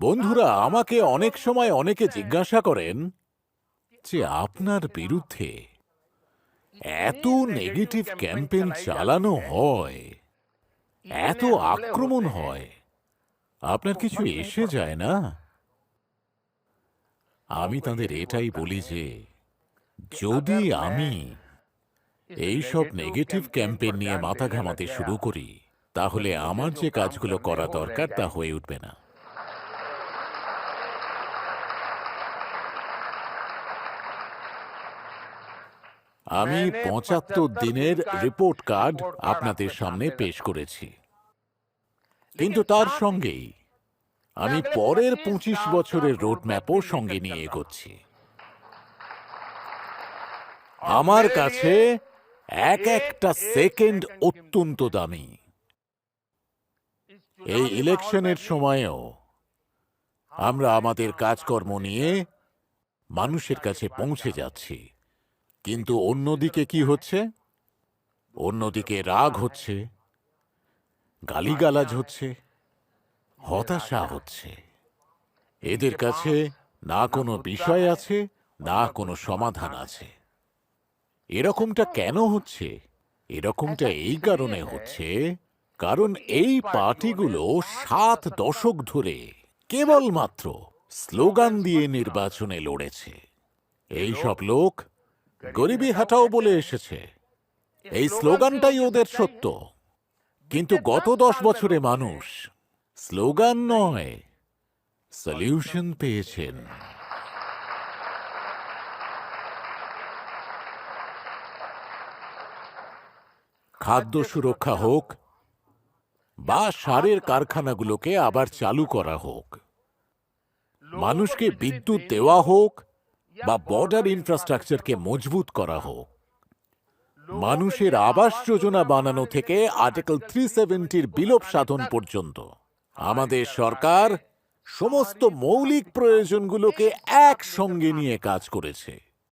বন্ধুরা, আমাকে অনেক সময় অনেকে জিজ্ঞাসা করেন, যে আপনার বিরুদ্ধে এত নেগেটিভ ক্যাম্পেইন চালানো হয়, এত আক্রমণ হয়, আপনার কিছু এসে যায় না? আমি তাদের এটাই বলি যে, যদি আমি এই সব নেগেটিভ ক্যাম্পেইন নিয়ে মাথা ঘামাতে শুরু করি, তাহলে আমার যে কাজগুলো করা দরকার তা হয়ে উঠবে না। আমি পঁচাত্তর দিনের রিপোর্ট কার্ড আপনাদের সামনে পেশ করেছি। কিন্তু তার সঙ্গেই আমি পরের পঁচিশ বছরের রোডম্যাপও সঙ্গে নিয়ে এগোচ্ছি। আমার কাছে এক একটা সেকেন্ড অত্যন্ত দামি। এই ইলেকশনের সময়েও আমরা আমাদের কাজকর্ম নিয়ে মানুষের কাছে পৌঁছে যাচ্ছি। কিন্তু অন্যদিকে কি হচ্ছে? অন্যদিকে রাগ হচ্ছে, গালিগালাজ হচ্ছে, হতাশা হচ্ছে। এদের কাছে না কোনো বিষয় আছে, না কোনো সমাধান আছে। এরকমটা কেন হচ্ছে? এরকমটা এই কারণে হচ্ছে, কারণ এই পার্টিগুলো সাত দশক ধরে কেবলমাত্র স্লোগান দিয়ে নির্বাচনে লড়েছে। এই সব লোক গরিবি হাটাও বলে এসেছে। এই স্লোগানটাই ওদের সত্য। কিন্তু গত দশ বছরে মানুষ স্লোগান নয়, সলিউশন পেয়েছেন। খাদ্য সুরক্ষা হোক বা সারের কারখানাগুলোকে আবার চালু করা হোক, মানুষকে বিদ্যুৎ দেওয়া হোক বা বর্ডার ইনফ্রাস্ট্রাকচারকে মজবুত করা হোক। মানুষের আবাস যোজনা বানানো থেকে আর্টিকেল থ্রি সেভেন্টির বিলোপ সাধন পর্যন্ত। আমাদের সরকার সমস্ত মৌলিক প্রয়োজনগুলোকে একসঙ্গে নিয়ে কাজ করেছে।